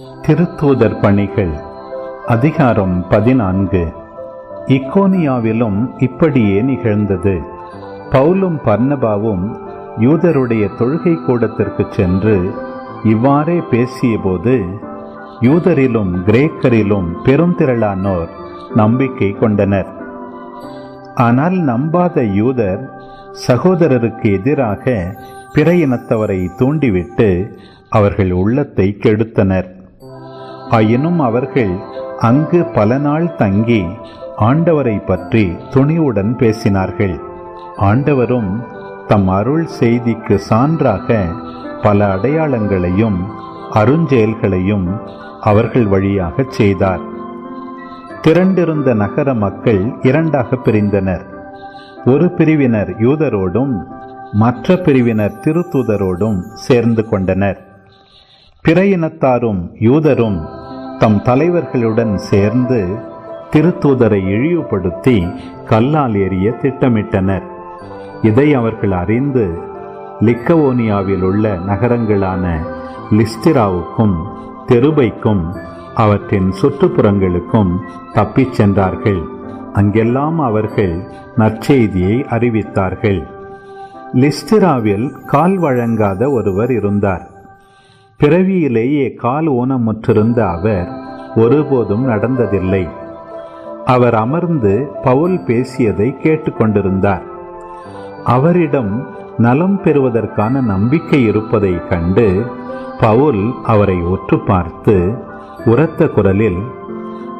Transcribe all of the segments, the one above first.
திருத்தூதர் பணிகள் அதிகாரம் பதினான்கு. இக்கோனியாவிலும் இப்படியே நிகழ்ந்தது. பவுலும் பர்ணபாவும் யூதருடைய தொழுகை கூடத்திற்கு சென்று இவ்வாறே பேசியபோது யூதரிலும் கிரேக்கரிலும் பெருந்திரளானோர் நம்பிக்கை கொண்டனர். ஆனால் நம்பாத யூதர் சகோதரருக்கு எதிராக பிற இனத்தவரை தூண்டிவிட்டு அவர்கள் உள்ளத்தை கெடுத்தனர். ஆயினும் அவர்கள் அங்கு பல நாள் தங்கி ஆண்டவரை பற்றி துணிவுடன் பேசினார்கள். ஆண்டவரும் தம் அருள் செய்திக்கு சான்றாக பல அடையாளங்களையும் அருஞ்செயல்களையும் அவர்கள் வழியாகச் செய்தார். திரண்டிருந்த நகர மக்கள் இரண்டாக பிரிந்தனர். ஒரு பிரிவினர் யூதரோடும் மற்ற பிரிவினர் திருத்தூதரோடும் சேர்ந்து கொண்டனர். பிற இனத்தாரும் யூதரும் தம் தலைவர்களுடன் சேர்ந்து திருத்தூதரை இழிவுபடுத்தி கல்லால் எறிய திட்டமிட்டனர். இதை அவர்கள் அறிந்து லிக்கவோனியாவில் உள்ள நகரங்களான லிஸ்டிராவுக்கும் தெருபைக்கும் அவற்றின் சுற்றுப்புறங்களுக்கும் தப்பிச் சென்றார்கள். அங்கெல்லாம் அவர்கள் நற்செய்தியை அறிவித்தார்கள். லிஸ்டிராவில் கால் வழங்காத ஒருவர் இருந்தார். பிறவியிலேயே கால் ஊனமுற்றிருந்த அவர் ஒருபோதும் நடந்ததில்லை. அவர் அமர்ந்து பவுல் பேசியதை கேட்டுக்கொண்டிருந்தார். அவரிடம் நலம் பெறுவதற்கான நம்பிக்கை இருப்பதை கண்டு பவுல் அவரை ஒற்று பார்த்து உரத்த குரலில்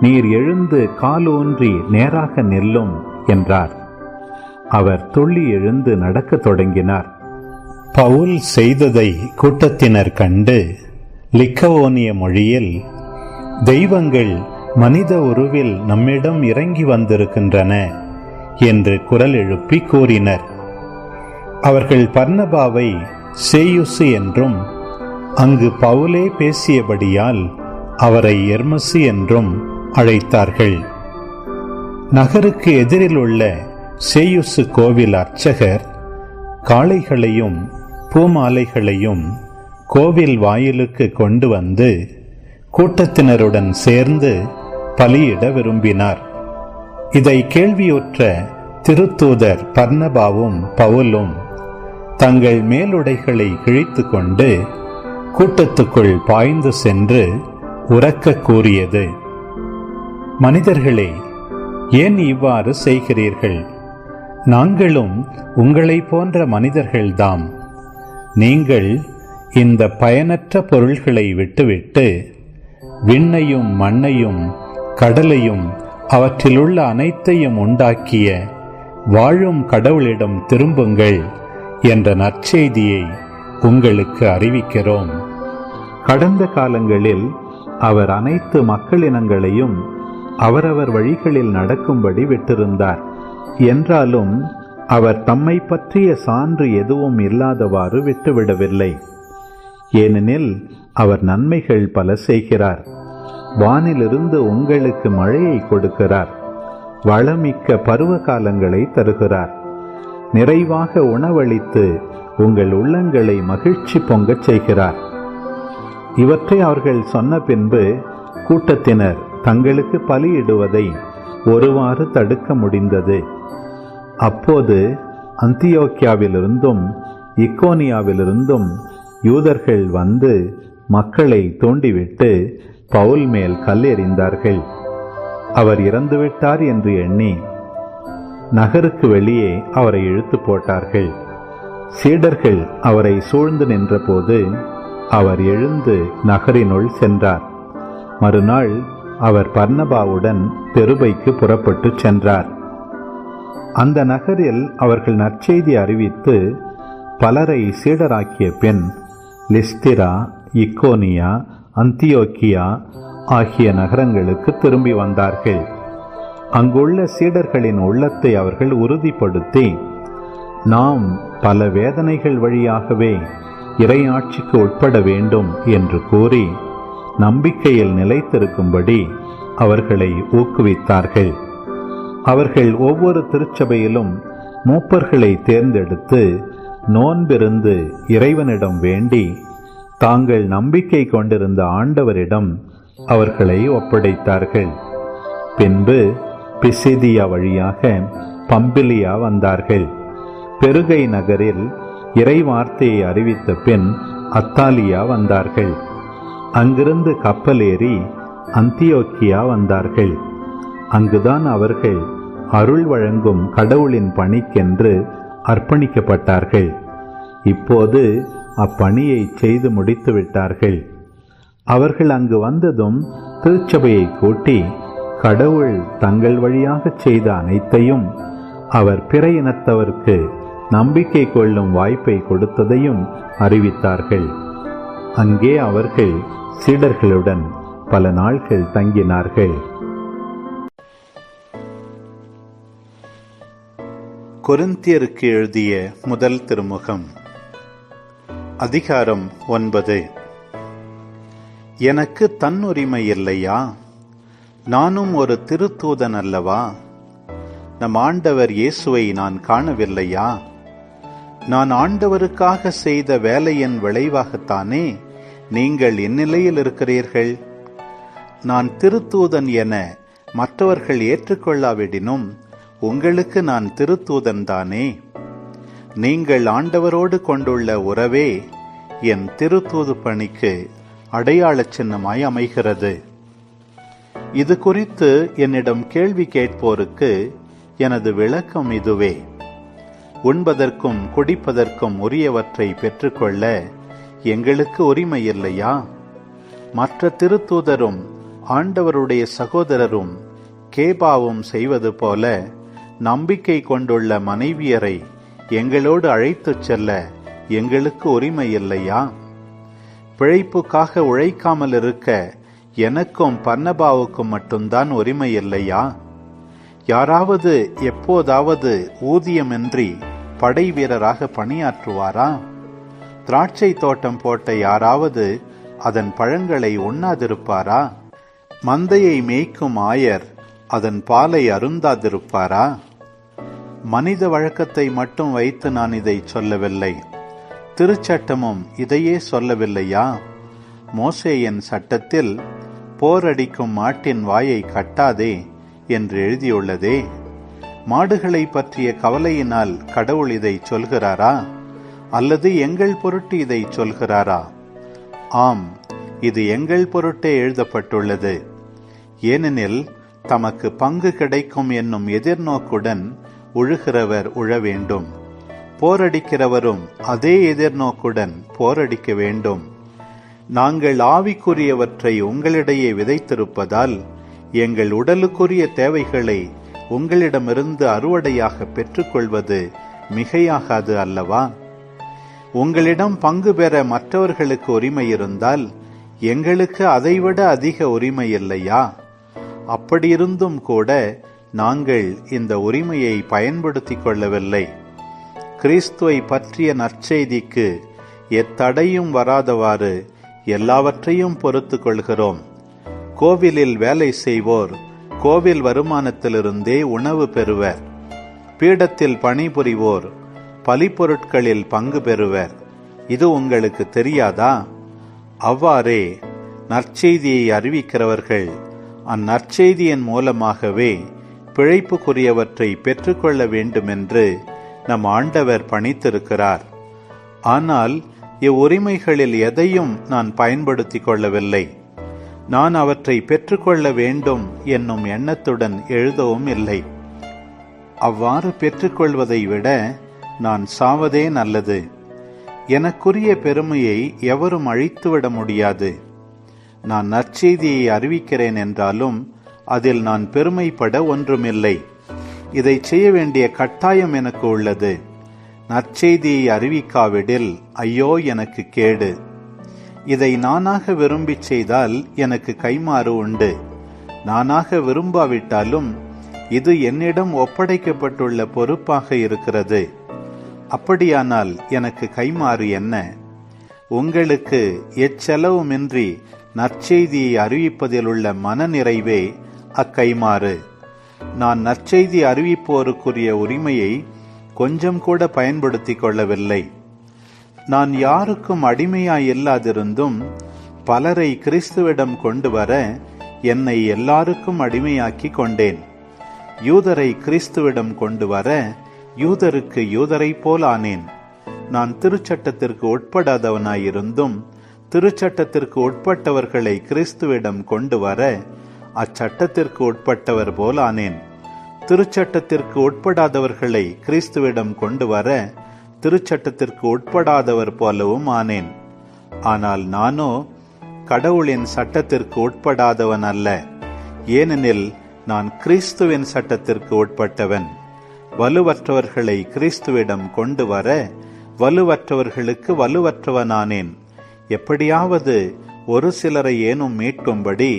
நீர் எழுந்து காலூன்றி நேராக நில்லும் என்றார். அவர் துள்ளி எழுந்து நடக்கத் தொடங்கினார். பவுல் செய்ததை கூட்டத்தினர் கண்டு லிக்கவோனிய மொழியில் தெய்வங்கள் மனித உருவில் நம்மிடம் இறங்கி வந்திருக்கின்றன என்று குரல் எழுப்பி கூறினர். அவர்கள் பர்ணபாவை சேயுசு என்றும் அங்கு பவுலே பேசியபடியால் அவரை எர்மசு என்றும் அழைத்தார்கள். நகருக்கு எதிரில் உள்ள சேயுசு கோவில் அர்ச்சகர் காளைகளையும் பூமாலைகளையும் கோவில் வாயிலுக்கு கொண்டு வந்து கூட்டத்தினருடன் சேர்ந்து பலியிட விரும்பினார். இதை கேள்வியுற்ற திருத்தூதர் பர்ணபாவும் பவுலும் தங்கள் மேலுடைகளை கிழித்து கொண்டு கூட்டத்துக்குள் பாய்ந்து சென்று உறக்க கூறியது. மனிதர்களே ஏன் இவ்வாறு செய்கிறீர்கள்? நாங்களும் உங்களைப் போன்ற மனிதர்கள்தாம். நீங்கள் இந்த பயனற்ற பொருள்களை விட்டுவிட்டு விண்ணையும் மண்ணையும் கடலையும் அவற்றிலுள்ள அனைத்தையும் உண்டாக்கிய வாழும் கடவுளிடம் திரும்புங்கள் என்ற நற்செய்தியை உங்களுக்கு அறிவிக்கிறோம். கடந்த காலங்களில் அவர் அனைத்து மக்களினங்களையும் அவரவர் வழிகளில் நடக்கும்படி விட்டிருந்தார். என்றாலும் அவர் தம்மை பற்றிய சான்று எதுவும் இல்லாதவாறு விட்டுவிடவில்லை. ஏனெனில் அவர் நன்மைகள் பல செய்கிறார். வானிலிருந்து உங்களுக்கு மழையை கொடுக்கிறார். வளமிக்க பருவ காலங்களை தருகிறார். நிறைவாக உணவளித்து உங்கள் உள்ளங்களை மகிழ்ச்சி பொங்கச் செய்கிறார். இவற்றை அவர்கள் சொன்ன பின்பு கூட்டத்தினர் தங்களுக்கு பலியிடுவதை ஒருவாறு தடுக்க முடிந்தது. அப்போது அந்தியோக்கியாவிலிருந்தும் இக்கோனியாவிலிருந்தும் யூதர்கள் வந்து மக்களை தூண்டிவிட்டு பவுல் மேல் கல்லெறிந்தார்கள். அவர் இறந்துவிட்டார் என்று எண்ணி நகருக்கு வெளியே அவரை இழுத்து போட்டார்கள். சீடர்கள் அவரை சூழ்ந்து நின்றபோது அவர் எழுந்து நகரினுள் சென்றார். மறுநாள் அவர் பர்ணபாவுடன் தெருபைக்கு புறப்பட்டு சென்றார். அந்த நகரில் அவர்கள் நற்செய்தி அறிவித்து பலரை சீடராக்கிய பின் லிஸ்திரா இக்கோனியா அந்தியோக்கியா ஆகிய நகரங்களுக்கு திரும்பி வந்தார்கள். அங்குள்ள சீடர்களின் உள்ளத்தை அவர்கள் உறுதிப்படுத்தி நாம் பல வேதனைகள் வழியாகவே இறையாட்சிக்கு உட்பட வேண்டும் என்று கூறி நம்பிக்கையில் நிலைத்திருக்கும்படி அவர்களை ஊக்குவித்தார்கள். அவர்கள் ஒவ்வொரு திருச்சபையிலும் மூப்பர்களை தேர்ந்தெடுத்து நோன்பிருந்து இறைவனிடம் வேண்டி தாங்கள் நம்பிக்கை கொண்டிருந்த ஆண்டவரிடம் அவர்களை ஒப்படைத்தார்கள். பின்பு பிசிதியா வழியாக பம்பிலியா வந்தார்கள். பெருகை நகரில் இறைவார்த்தையை அறிவித்த பின் அத்தாலியா வந்தார்கள். அங்கிருந்து கப்பலேறி அந்தியோக்கியா வந்தார்கள். அங்குதான் அவர்கள் அருள் வழங்கும் கடவுளின் பணிக்கென்று அர்ப்பணிக்கப்பட்டார்கள். இப்போது அப்பணியை செய்து முடித்து விட்டார்கள். அவர்கள் அங்கு வந்ததும் திருச்சபையை கூட்டி கடவுள் தங்கள் வழியாக செய்த அனைத்தையும் அவர் பிற இனத்தவருக்கு நம்பிக்கை கொள்ளும் வாய்ப்பை கொடுத்ததையும் அறிவித்தார்கள். அங்கே அவர்கள் சீடர்களுடன் பல நாள்கள் தங்கினார்கள். கொருந்தியருக்கு எழுதிய முதல் திருமுகம். அதிகாரம் ஒன்பது. எனக்கு தன்னுரிமை இல்லையா? நானும் ஒரு திருத்தூதன் அல்லவா? நம் ஆண்டவர் இயேசுவை நான் காணவில்லையா? நான் ஆண்டவருக்காக செய்த வேலையின் விளைவாகத்தானே நீங்கள் இந்நிலையில் இருக்கிறீர்கள்? நான் திருத்தூதன் என மற்றவர்கள் ஏற்றுக்கொள்ளாவிடினும் உங்களுக்கு நான் திருத்தூதன் தானே? நீங்கள் ஆண்டவரோடு கொண்டுள்ள உறவே என் திருத்தூது பணிக்கு அடையாள சின்னமாய் அமைகிறது. இது குறித்து என்னிடம் கேள்வி கேட்போருக்கு எனது விளக்கம் இதுவே. உண்பதற்கும் குடிப்பதற்கும் உரியவற்றை பெற்றுக்கொள்ள எங்களுக்கு உரிமை இல்லையா? மற்ற திருத்தூதரும் ஆண்டவருடைய சகோதரரும் கேபாவும் செய்வது போல நம்பிக்கை கொண்டுள்ள மனைவியரை எங்களோடு அழைத்துச் செல்ல எங்களுக்கு உரிமை இல்லையா பிழைப்புக்காக உழைக்காமல் இருக்க எனக்கும் பன்னபாவுக்கும் மட்டும்தான் உரிமை இல்லையா யாராவது எப்போதாவது ஊதியமின்றி படை வீரராக பணியாற்றுவாரா? திராட்சை தோட்டம் போட்ட யாராவது அதன் பழங்களை உண்ணாதிருப்பாரா? மந்தையை மேய்க்கும் ஆயர் அதன் பாலை அருந்தாதிருப்பாரா? மனித வழக்கத்தை மட்டும் வைத்து நான் இதை சொல்லவில்லை. திருச்சட்டமும் இதையே சொல்லவில்லையா? மோசேயின் சட்டத்தில் போரடிக்கும் மாட்டின் வாயை கட்டாதே என்று எழுதியுள்ளதே. மாடுகளை பற்றிய கவலையினால் கடவுள் இதை சொல்கிறாரா? அல்லது எங்கள் பொருட்டு இதை சொல்கிறாரா? ஆம் இது எங்கள் பொருட்டே எழுதப்பட்டுள்ளது. ஏனெனில் தமக்கு பங்கு கிடைக்கும் என்னும் எதிர்நோக்குடன் உழுகிறவர் உழ வேண்டும் போரடிக்கிறவரும் அதே எதிர்நோக்குடன் போரடிக்க வேண்டும். நாங்கள் ஆவிக்குரியவற்றை உங்களிடையே விதைத்திருப்பதால் எங்கள் உடலுக்குரிய தேவைகளை உங்களிடமிருந்து அறுவடையாக பெற்றுக்கொள்வது மிகையாகாது அல்லவா? உங்களிடம் பங்கு பெற மற்றவர்களுக்கு உரிமை இருந்தால் எங்களுக்கு அதைவிட அதிக உரிமை இல்லையா? அப்படியிருந்தும் கூட நாங்கள் இந்த உரிமையை பயன்படுத்திக் கொள்ளவில்லை. கிறிஸ்துவை பற்றிய நற்செய்திக்கு எத்தடையும் வராதவாறு எல்லாவற்றையும் பொறுத்து கொள்கிறோம். கோவிலில் வேலை செய்வோர் கோவில் வருமானத்திலிருந்தே உணவு பெறுவர். பீடத்தில் பணிபுரிவோர் பலிப்பொருட்களில் பங்கு பெறுவர். இது உங்களுக்கு தெரியாதா? அவ்வாறே நற்செய்தியை அறிவிக்கிறவர்கள் அந்நற்செய்தியின் மூலமாகவே பிழைப்புக்குரியவற்றை பெற்றுக்கொள்ள வேண்டுமென்று நம் ஆண்டவர் பணித்திருக்கிறார். ஆனால் இவ்வுரிமைகளில் எதையும் நான் பயன்படுத்திக் கொள்ளவில்லை. நான் அவற்றை பெற்றுக்கொள்ள வேண்டும் என்னும் எண்ணத்துடன் எழுதவும் இல்லை. அவ்வாறு பெற்றுக்கொள்வதை விட நான் சாவதே நல்லது. எனக்குரிய பெருமையை எவரும் அழித்துவிட முடியாது. நான் நற்செய்தியை அறிவிக்கிறேன் என்றாலும் அதில் நான் பெருமைப்பட ஒன்றுமில்லை. இதை செய்ய வேண்டிய கட்டாயம் எனக்கு உள்ளது. நற்செய்தியை அறிவிக்காவிடில் ஐயோ எனக்கு கேடு. இதை நானாக விரும்பிச் செய்தால் எனக்கு கைமாறு உண்டு. நானாக விரும்பாவிட்டாலும் இது என்னிடம் ஒப்படைக்கப்பட்டுள்ள பொறுப்பாக இருக்கிறது. அப்படியானால் எனக்கு கைமாறு என்ன? உங்களுக்கு எச்செலவுமின்றி நற்செய்தியை அறிவிப்பதில் உள்ள மனநிறைவே அக்கைமாறு. நான் நற்செய்தி அறிவிப்போருக்குரிய உரிமையை கொஞ்சம் கூட பயன்படுத்திக் கொள்ளவில்லை. நான் யாருக்கும் அடிமையாயில்லாதிருந்தும் பலரை கிறிஸ்துவிடம் கொண்டு வர என்னை எல்லாருக்கும் அடிமையாக்கி கொண்டேன். யூதரை கிறிஸ்துவிடம் கொண்டு வர யூதருக்கு யூதரை போல் ஆனேன். நான் திருச்சட்டத்திற்கு உட்படாதவனாயிருந்தும் திருச்சட்டத்திற்கு உட்பட்டவர்களை கிறிஸ்துவிடம் கொண்டு வர அச்சட்டத்திற்கு உட்பட்டவர் போல் ஆனேன். திருச்சட்டத்திற்கு உட்படாதவர்களை கிறிஸ்துவிடம் கொண்டு வர திருச்சட்டத்திற்கு உட்படாதவர் போலவும் ஆனேன். ஆனால் நானோ கடவுளின் சட்டத்திற்கு உட்படாதவன் அல்ல. ஏனெனில் நான் கிறிஸ்துவின் சட்டத்திற்கு உட்பட்டவன். வலுவற்றவர்களை கிறிஸ்துவிடம் கொண்டு வர வலுவற்றவர்களுக்கு வலுவற்றவனானேன். எப்படியாவது ஒரு சிலரை ஏனும் மீட்கும்படி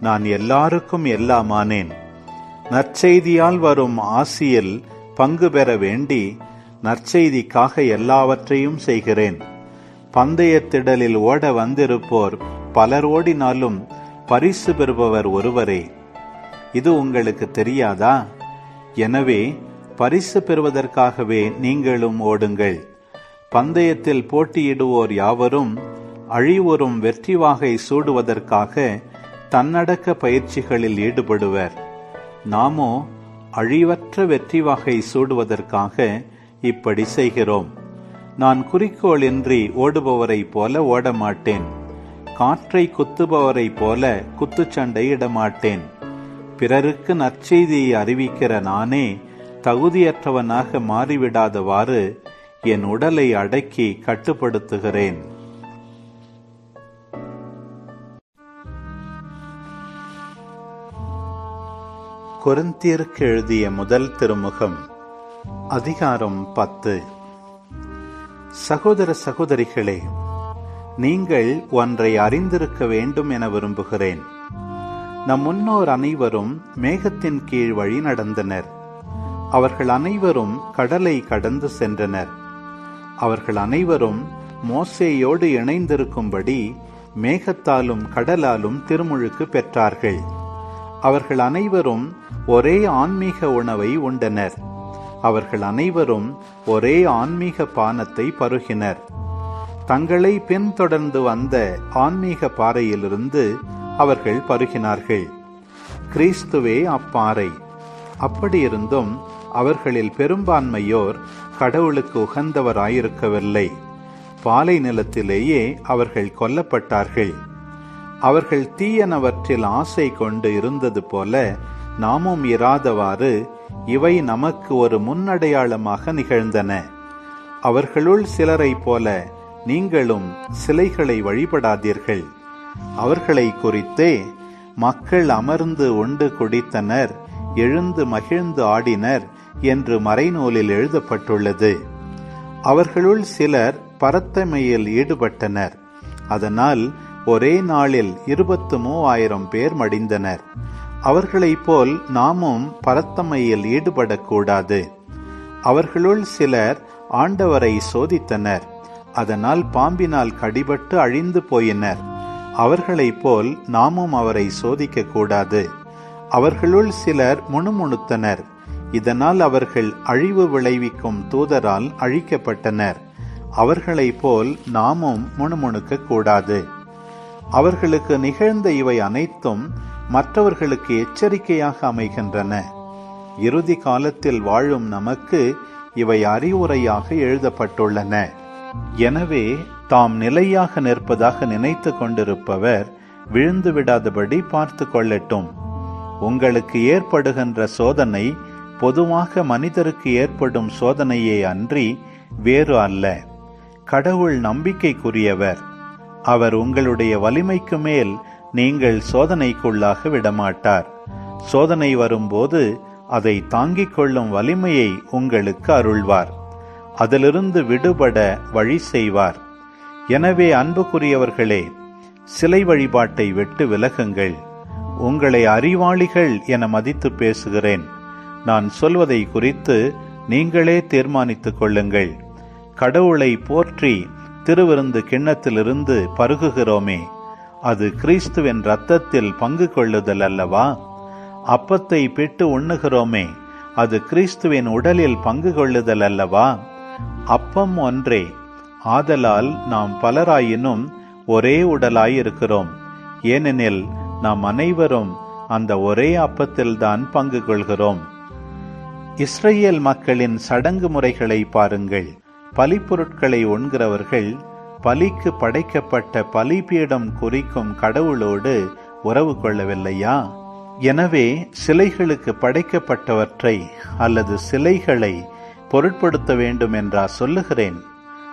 நான் எல்லாருக்கும் எல்லாமானேன். நற்செய்தியால் வரும் ஆசியில் பங்கு பெற வேண்டி நற்செய்திக்காக எல்லாவற்றையும் செய்கிறேன். பந்தயத்திடலில் ஓட வந்திருப்போர் பலர் ஓடினாலும் பரிசு பெறுபவர் ஒருவரே. இது உங்களுக்கு தெரியாதா? எனவே பரிசு பெறுவதற்காகவே நீங்களும் ஓடுங்கள். பந்தயத்தில் போட்டியிடுவோர் யாவரும் அழிவுறும் வெற்றி வாகை சூடுவதற்காக தன்னடக்க பயிற்சிகளில் ஈடுபடுவர். நாமோ அழிவற்ற வெற்றி வாகை சூடுவதற்காக இப்படி செய்கிறோம். நான் குறிக்கோளின்றி ஓடுபவரைப் போல ஓட மாட்டேன் காற்றை குத்துபவரைப் போல குத்துச்சண்டை இடமாட்டேன். பிறருக்கு நற்செய்தியை அறிவிக்கிற நானே தகுதியற்றவனாக மாறிவிடாதவாறு என் உடலை அடக்கி கட்டுப்படுத்துகிறேன். கொருந்தியருக்கு எழுதிய முதல் திருமுகம் அதிகாரம் பத்து. சகோதர சகோதரிகளே நீங்கள் ஒன்றை அறிந்திருக்க வேண்டும் என விரும்புகிறேன். நம் முன்னோர் அனைவரும் மேகத்தின் கீழ் வழி நடந்தனர். அவர்கள் அனைவரும் கடலை கடந்து சென்றனர். அவர்கள் அனைவரும் மோசேயோடு இணைந்திருக்கும்படி மேகத்தாலும் கடலாலும் திருமுழுக்கு பெற்றார்கள். அவர்கள் அனைவரும் ஒரே ஆன்மீக உணவை உண்டனர். அவர்கள் அனைவரும் ஒரே ஆன்மீக பானத்தை பருகினர். தங்களை பின்தொடர்ந்து வந்த ஆன்மீக பாறையிலிருந்து அவர்கள் பருகினார்கள். கிறிஸ்துவே அப்பாறை. அப்படியிருந்தும் அவர்களில் பெரும்பான்மையோர் கடவுளுக்கு உகந்தவராயிருக்கவில்லை. பாலை நிலத்திலேயே அவர்கள் கொல்லப்பட்டார்கள். அவர்கள் தீயனவற்றில் ஆசை கொண்டு இருந்தது போல நாமும் இராதவாறு இவை நமக்கு ஒரு முன்னடையாளமாக நிகழ்ந்தன. அவர்களுள் சிலரைப் போல நீங்களும் சிலைகளை வழிபடாதீர்கள். அவர்களை குறித்தே மக்கள் அமர்ந்து உண்டு குடித்தனர் எழுந்து மகிழ்ந்து ஆடினர் என்று மறைநூலில் எழுதப்பட்டுள்ளது. அவர்களுள் சிலர் பரத்தமையில் ஈடுபட்டனர். அதனால் ஒரே நாளில் இருபத்து மூவாயிரம் பேர் மடிந்தனர். அவர்களைப் போல் நாமும் பரத்தமையில் ஈடுபடக்கூடாது. அவர்களுள் சிலர் ஆண்டவரை சோதித்தனர். அதனால் பாம்பினால் கடிபட்டு அழிந்து போயினர். அவர்களைப் போல் நாமும் அவரை சோதிக்க கூடாது அவர்களுள் சிலர் முணுமுணுத்தனர். இதனால் அவர்கள் அழிவு விளைவிக்கும் தூதரால் அழிக்கப்பட்டனர். அவர்களைப் போல் நாமும் முணுமுணுக்க கூடாது அவர்களுக்கு நிகழ்ந்த இவை அனைத்தும் மற்றவர்களுக்கு எச்சரிக்கையாக அமைகின்றன. இறுதி காலத்தில் வாழும் நமக்கு இவை அறிவுரையாக எழுதப்பட்டுள்ளன. எனவே தாம் நிலையாக நிற்பதாக நினைத்து கொண்டிருப்பவர் விழுந்து விடாதபடி பார்த்து கொள்ளட்டும். உங்களுக்கு ஏற்படுகின்ற சோதனை பொதுவாக மனிதருக்கு ஏற்படும் சோதனையே அன்றி வேறு அல்ல. கடவுள் நம்பிக்கைக்குரியவர். அவர் உங்களுடைய வலிமைக்கு மேல் நீங்கள் சோதனைக்குள்ளாக விடமாட்டார். சோதனை வரும்போது அதை தாங்கிக் கொள்ளும் வலிமையை உங்களுக்கு அருள்வார். அதிலிருந்து விடுபட வழி செய்வார். எனவே அன்புக்குரியவர்களே சிலை வழிபாட்டை விட்டு விலகுங்கள். உங்களை அறிவாளிகள் என மதித்து பேசுகிறேன். நான் சொல்வதை குறித்து நீங்களே தீர்மானித்துக் கொள்ளுங்கள். கடவுளை போற்றி திருவிருந்து கிண்ணத்திலிருந்து பருகுகிறோமே அது கிறிஸ்துவின் இரத்தத்தில் பங்கு கொள்ளுதல் அல்லவா? அப்பத்தை பிட்டு உண்ணுகிறோமே அது கிறிஸ்துவின் உடலில் பங்கு கொள்ளுதல் அல்லவா? அப்பம் ஒன்றே. ஆதலால் நாம் பலராயினும் ஒரே உடலாயிருக்கிறோம். ஏனெனில் நாம் அனைவரும் அந்த ஒரே அப்பத்தில்தான் பங்கு கொள்கிறோம். இஸ்ரேல் மக்களின் சடங்கு முறைகளை பாருங்கள். பலிப்பொருட்களை உண்கிறவர்கள் பலிக்கு படைக்கப்பட்ட பலிபீடம் குறிக்கும் கடவுளோடு உறவு கொள்ளவில்லையா? எனவே சிலைகளுக்கு படைக்கப்பட்டவற்றை அல்லது சிலைகளை பொருட்படுத்த வேண்டும் என்றா சொல்லுகிறேன்.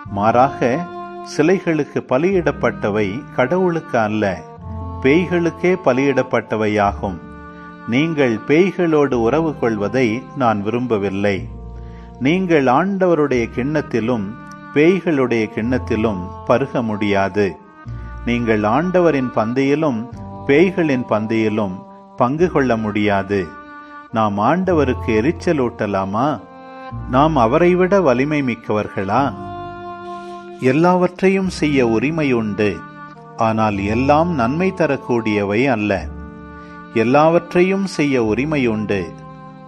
மாறாக சிலைகளுக்கு பலியிடப்பட்டவை கடவுளுக்கு அல்ல பேய்களுக்கே பலியிடப்பட்டவையாகும். நீங்கள் பேய்களோடு உறவு கொள்வதை நான் விரும்பவில்லை. நீங்கள் ஆண்டவருடைய கிண்ணத்திலும் பேய்களுடைய கிண்ணத்திலும் பருக முடியாது. நீங்கள் ஆண்டவரின் பந்தையிலும் பேய்களின் பந்தியிலும் பங்கு கொள்ள முடியாது. நாம் ஆண்டவருக்கு எரிச்சல் ஊட்டலாமா? நாம் அவரை விட வலிமை மிக்கவர்களா? எல்லாவற்றையும் செய்ய உரிமை உண்டு. ஆனால் எல்லாம் நன்மை தரக்கூடியவை அல்ல. எல்லாவற்றையும் செய்ய உரிமை உண்டு.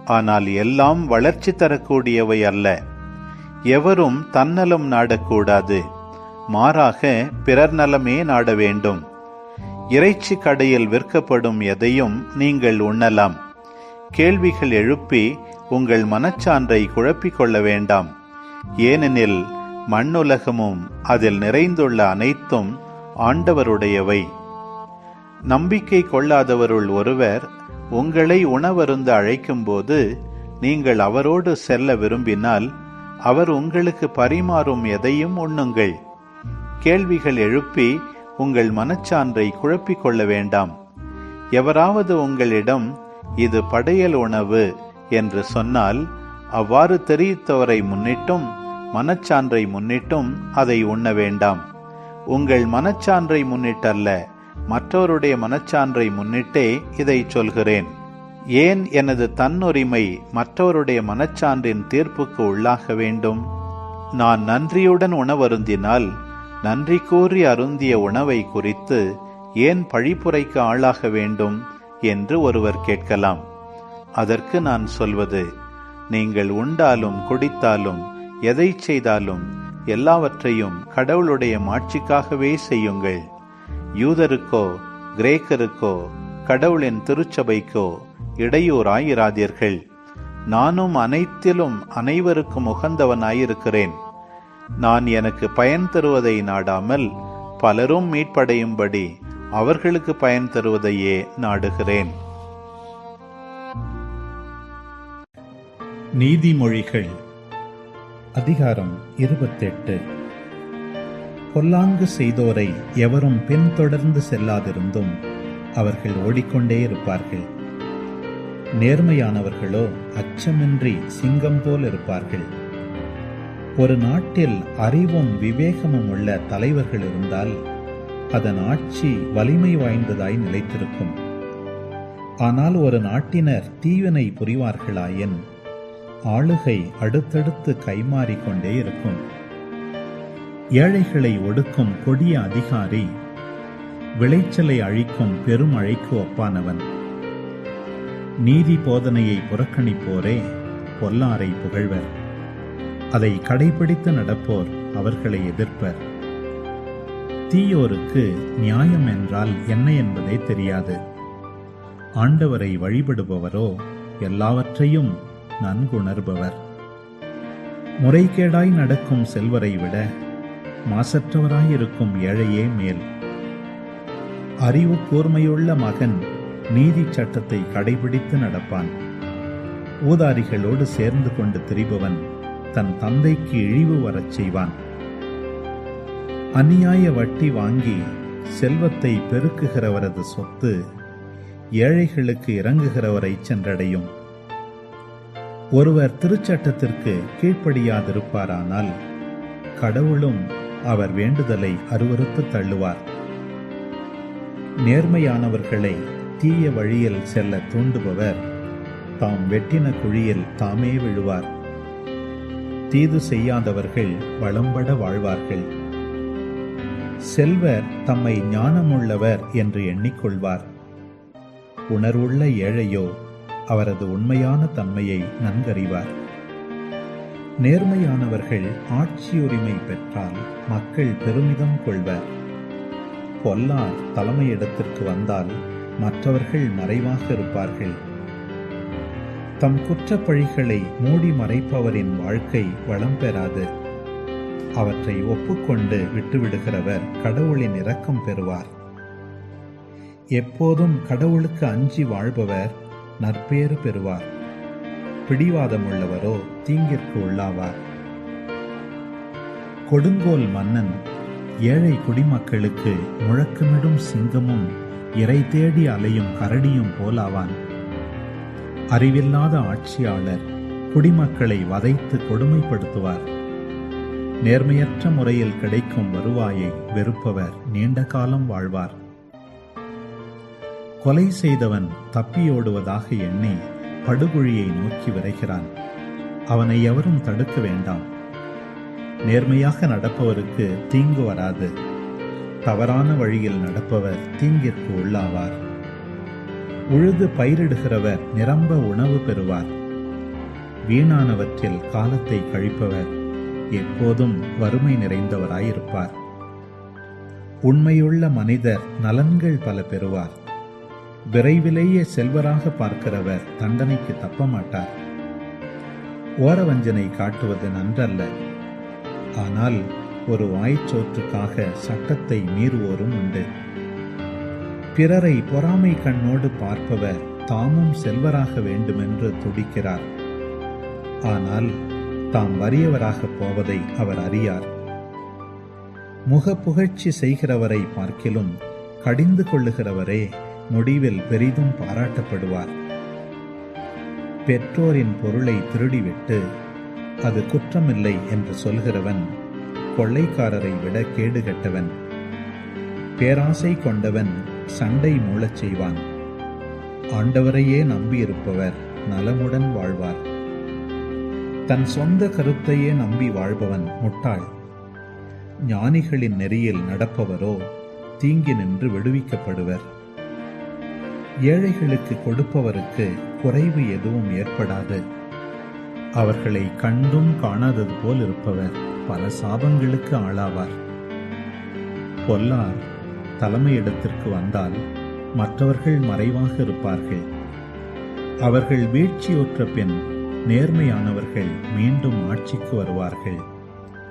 ஆனால் எல்லாம் வளர்ச்சி தரக்கூடியவை அல்ல. எவரும் தன்னலம் நாடக்கூடாது. மாறாக பிறர் நலமே நாட வேண்டும். இறைச்சி கடையில் விற்கப்படும் எதையும் நீங்கள் உண்ணலாம். கேள்விகள் எழுப்பி உங்கள் மனச்சான்றை குழப்பிக் கொள்ள வேண்டாம். ஏனெனில் மண்ணுலகமும் அதில் நிறைந்துள்ள அனைத்தும் ஆண்டவருடையவை. நம்பிக்கை கொள்ளாதவருள் ஒருவர் உங்களை உணவருந்து அழைக்கும்போது நீங்கள் அவரோடு செல்ல விரும்பினால் அவர் உங்களுக்கு பரிமாறும் எதையும் உண்ணுங்கள். கேள்விகள் எழுப்பி உங்கள் மனச்சான்றை குழப்பிக் கொள்ள வேண்டாம். எவராவது உங்களிடம் இது படையல் உணவு என்று சொன்னால் அவ்வாறு தெரிவித்தவரை முன்னிட்டும் மனச்சான்றை முன்னிட்டும் அதை உண்ண வேண்டாம். உங்கள் மனச்சான்றை முன்னிட்டல்ல. மற்றவருடைய மனச்சான்றை முன்னிட்டே இதை சொல்கிறேன். ஏன் எனது தன்னுரிமை மற்றவருடைய மனச்சான்றின் தீர்ப்புக்கு உள்ளாக வேண்டும்? நான் நன்றியுடன் உணவருந்தினால் நன்றி கூறி அருந்திய உணவை குறித்து ஏன் பழிப்புரைக்கு ஆளாக வேண்டும் என்று ஒருவர் கேட்கலாம். அதற்கு நான் சொல்வது நீங்கள் உண்டாலும் குடித்தாலும் எதை செய்தாலும் எல்லாவற்றையும் கடவுளுடைய மாட்சிக்காகவே செய்யுங்கள். யூதருக்கோ கிரேக்கருக்கோ கடவுளின் திருச்சபைக்கோ இடையூறாயிராதீர்கள். நானும் அனைத்திலும் அனைவருக்கும் உகந்தவனாயிருக்கிறேன். நான் எனக்கு பயன் தருவதை நாடாமல் பலரும் மீட்படையும்படி அவர்களுக்கு பயன் தருவதையே நாடுகிறேன். நீதிமொழிகள் அதிகாரம் இருபத்தெட்டு. பொல்லாங்கு செய்தோரை எவரும் பின்தொடர்ந்து செல்லாதிருந்தும் அவர்கள் ஓடிக்கொண்டே இருப்பார்கள். நேர்மையானவர்களோ அச்சமின்றி சிங்கம் போல் இருப்பார்கள். ஒரு நாட்டில் அறிவும் விவேகமும் உள்ள தலைவர்கள் இருந்தால் அதன் ஆட்சி வலிமை வாய்ந்ததாய் நிலைத்திருக்கும். ஆனால் ஒரு நாட்டினர் தீவினை புரிவார்களாயின் ஆளுகை அடுத்தடுத்து கைமாறிக்கொண்டே இருக்கும். ஏழைகளை ஒடுக்கும் கொடிய அதிகாரி விளைச்சலை அழிக்கும் பெருமழைக்கு ஒப்பானவன். நீதி போதனையை புறக்கணிப்போரே பொல்லாரை புகழ்வர். அதை கடைபிடித்து நடப்போர் அவர்களை எதிர்ப்பர். தீயோருக்கு நியாயம் என்றால் என்ன என்பதே தெரியாது. ஆண்டவரை வழிபடுபவரோ எல்லாவற்றையும் நன்குணர்பவர். முறைகேடாய் நடக்கும் செல்வரை விட மாசற்றவராயிருக்கும் ஏழையே மேல். அறிவு கூர்மையுள்ள மகன் நீதி சட்டத்தை கடைபிடித்து நடப்பான். ஊதாரிகளோடு சேர்ந்து கொண்டு திரிபவன் தன் தந்தைக்கு இழிவு வரச் செய்வான். அநியாய வட்டி வாங்கி செல்வத்தை பெருக்குகிறவரது சொத்து ஏழைகளுக்கு இறங்குகிறவரை சென்றடையும். ஒருவர் திருச்சட்டத்திற்கு கீழ்ப்படியாதிருப்பாரானால் கடவுளும் அவர் வேண்டுதலை அருவறுத்து தள்ளுவார். நேர்மையானவர்களை தீய வழியில் செல்ல தூண்டுபவர் தாம் வெட்டின குழியில் தாமே விழுவார். தீது செய்யாதவர்கள் வளம்பட வாழ்வார்கள். செல்வர் தம்மை ஞானமுள்ளவர் என்று எண்ணிக்கொள்வார். உணர்வுள்ள ஏழையோ அவரது உண்மையான தன்மையை நன்கறிவார். நேர்மையானவர்கள் ஆட்சியுரிமை பெற்றால் மக்கள் பெருமிதம் கொள்வர். பொல்லார் தலைமையிடத்திற்கு வந்தால் மற்றவர்கள் மறைவாக இருப்பார்கள். தம் குற்றப்பழிகளை மூடி மறைப்பவரின் வாழ்க்கை வளம் பெறாது. அவற்றை ஒப்புக்கொண்டு விட்டுவிடுகிறவர் கடவுளின் இரக்கம் பெறுவார். எப்போதும் கடவுளுக்கு அஞ்சி வாழ்பவர் நற்பேறு பெறுவார். பிடிவாதம் உள்ளவரோ தீங்கிற்கு உள்ளாவார். கொடுங்கோல் மன்னன் ஏழை குடிமக்களுக்கு முழக்கமிடும் சிங்கமும் இறை தேடி அலையும் கரடியும் போலாவான். அறிவில்லாத ஆட்சியாளர் குடிமக்களை வதைத்து கொடுமைப்படுத்துவார். நேர்மையற்ற முறையில் கிடைக்கும் வருவாயை வெறுப்பவர் நீண்ட காலம் வாழ்வார். கொலை செய்தவன் தப்பியோடுவதாக எண்ணி படுகொழியை நோக்கி விரைகிறான். அவனை எவரும் தடுக்க வேண்டாம். நேர்மையாக நடப்பவருக்கு தீங்கு வராது. தவறான வழியில் நடப்பவர் தீங்கிற்கு உள்ளாவார். உழுது பயிரிடுகிறவர் நிரம்ப உணவு பெறுவார். வீணானவற்றில் காலத்தை கழிப்பவர் எப்போதும் வறுமை நிறைந்தவராயிருப்பார். உண்மையுள்ள மனிதர் நலன்கள் பல பெறுவார். விரைவிலேயே செல்வராக பார்க்கிறவர் தண்டனைக்கு தப்ப மாட்டார் ஓரவஞ்சனை காட்டுவது நன்றல்ல ஆனால் ஒரு வாய்ச்சோற்றுக்காக சட்டத்தை மீறுவோரும் உண்டு. பிறரை பொறாமை கண்ணோடு பார்ப்பவர் தாமும் செல்வராக வேண்டுமென்று துடிக்கிறார். ஆனால் தாம் வறியவராக போவதை அவர் அறியார். முக புகழ்ச்சி செய்கிறவரை பார்க்கிலும் கடிந்து கொள்ளுகிறவரே முடிவில் பெரிதும் பாராட்டப்படுவார். பெற்றோரின் பொருளை திருடிவிட்டு அது குற்றமில்லை என்று சொல்கிறவன் கொள்ளைக்காரரை விட கேடுகட்டவன் பேராசை கொண்டவன் சண்டை மூளச் செய்வான். ஆண்டவரையே நம்பியிருப்பவர் நலமுடன் வாழ்வார். தன் சொந்த கருத்தையே நம்பி வாழ்பவன் முட்டாள். ஞானிகளின் நெறியில் நடப்பவரோ தீங்கி நின்று விடுவிக்கப்படுவர். ஏழைகளுக்கு கொடுப்பவருக்கு குறைவு எதுவும் ஏற்படாது. அவர்களை கண்டும் காணாதது போல் இருப்பவர் பல சாபங்களுக்கு ஆளாவார். பொல்லார் தலைமையிடத்திற்கு வந்தால் மற்றவர்கள் மறைவாக இருப்பார்கள். அவர்கள் வீழ்ச்சியுற்ற பின் நேர்மையானவர்கள் மீண்டும் ஆட்சிக்கு வருவார்கள்.